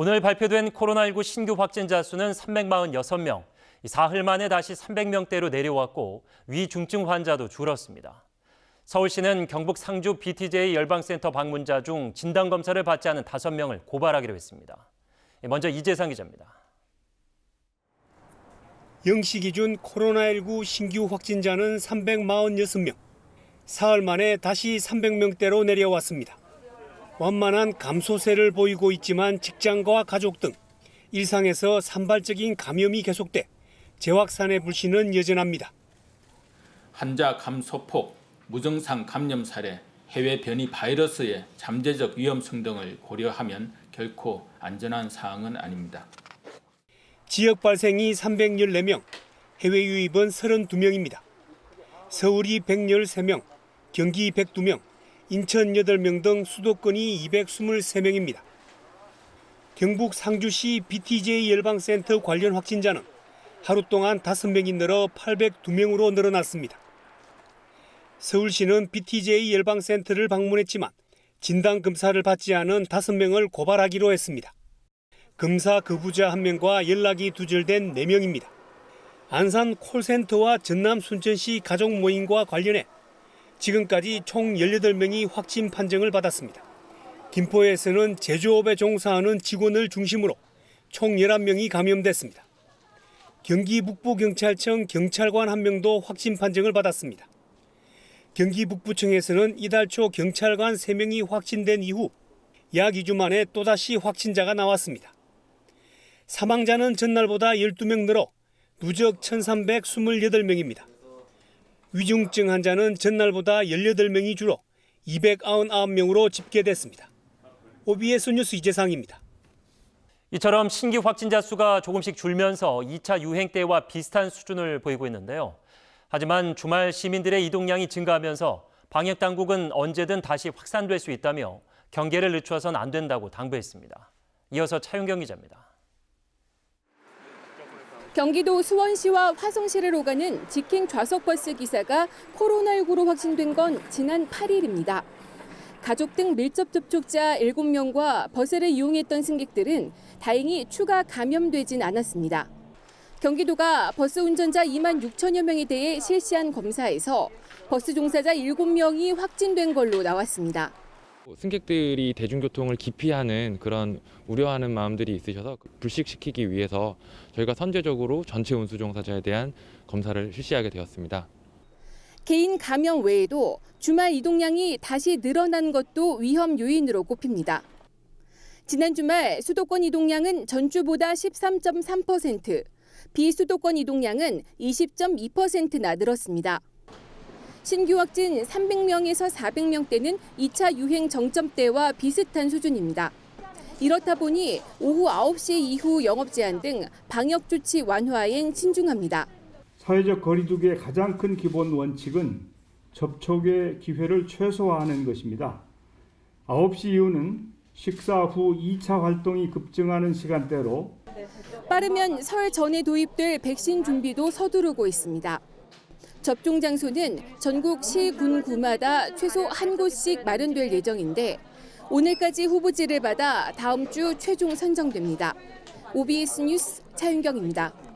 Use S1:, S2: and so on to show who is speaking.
S1: 오늘 발표된 코로나19 신규 확진자 수는 346명, 사흘 만에 다시 300명대로 내려왔고 위중증 환자도 줄었습니다. 서울시는 경북 상주 BTJ 열방센터 방문자 중 진단검사를 받지 않은 5명을 고발하기로 했습니다. 먼저 이재상 기자입니다.
S2: 0시 기준 코로나19 신규 확진자는 346명. 사흘 만에 다시 300명대로 내려왔습니다. 완만한 감소세를 보이고 있지만 직장과 가족 등 일상에서 산발적인 감염이 계속돼 재확산의 불씨는 여전합니다.
S3: 환자 감소폭, 무증상 감염 사례, 해외 변이 바이러스의 잠재적 위험성 등을 고려하면 결코 안전한 사항은 아닙니다.
S2: 지역 발생이 314명, 해외 유입은 32명입니다. 서울이 113명, 경기 102명, 인천 8명 등 수도권이 223명입니다. 경북 상주시 BTJ 열방센터 관련 확진자는 하루 동안 5명이 늘어 802명으로 늘어났습니다. 서울시는 BTJ 열방센터를 방문했지만 진단 검사를 받지 않은 5명을 고발하기로 했습니다. 검사 거부자 1명과 연락이 두절된 4명입니다. 안산 콜센터와 전남 순천시 가족 모임과 관련해 지금까지 총 18명이 확진 판정을 받았습니다. 김포에서는 제조업에 종사하는 직원을 중심으로 총 11명이 감염됐습니다. 경기 북부경찰청 경찰관 1명도 확진 판정을 받았습니다. 경기 북부청에서는 이달 초 경찰관 3명이 확진된 이후 약 2주 만에 또다시 확진자가 나왔습니다. 사망자는 전날보다 12명 늘어 누적 1,328명입니다. 위중증 환자는 전날보다 18명이 줄어 299명으로 집계됐습니다. OBS 뉴스 이재상입니다.
S1: 이처럼 신규 확진자 수가 조금씩 줄면서 2차 유행 때와 비슷한 수준을 보이고 있는데요. 하지만 주말 시민들의 이동량이 증가하면서 방역 당국은 언제든 다시 확산될 수 있다며 경계를 늦춰서는 안 된다고 당부했습니다. 이어서 차윤경 기자입니다.
S4: 경기도 수원시와 화성시를 오가는 직행 좌석 버스 기사가 코로나19로 확진된 건 지난 8일입니다. 가족 등 밀접 접촉자 7명과 버스를 이용했던 승객들은 다행히 추가 감염되진 않았습니다. 경기도가 버스 운전자 2만 6천여 명에 대해 실시한 검사에서 버스 종사자 7명이 확진된 걸로 나왔습니다.
S5: 승객들이 대중교통을 기피하는 그런 우려하는 마음들이 있으셔서 불식시키기 위해서 저희가 선제적으로 전체 운수 종사자에 대한 검사를 실시하게 되었습니다.
S4: 개인 감염 외에도 주말 이동량이 다시 늘어난 것도 위험 요인으로 꼽힙니다. 지난 주말 수도권 이동량은 전주보다 13.3%, 비수도권 이동량은 20.2%나 늘었습니다. 신규 확진 300명에서 400명대는 2차 유행 정점 때와 비슷한 수준입니다. 이렇다 보니 오후 9시 이후 영업 제한 등 방역 조치 완화엔 신중합니다.
S6: 사회적 거리두기의 가장 큰 기본 원칙은 접촉의 기회를 최소화하는 것입니다. 9시 이후는 식사 후 2차 활동이 급증하는 시간대로
S4: 빠르면 설 전에 도입될 백신 준비도 서두르고 있습니다. 접종 장소는 전국 시, 군, 구마다 최소 한 곳씩 마련될 예정인데 오늘까지 후보지를 받아 다음 주 최종 선정됩니다. OBS 뉴스 차윤경입니다.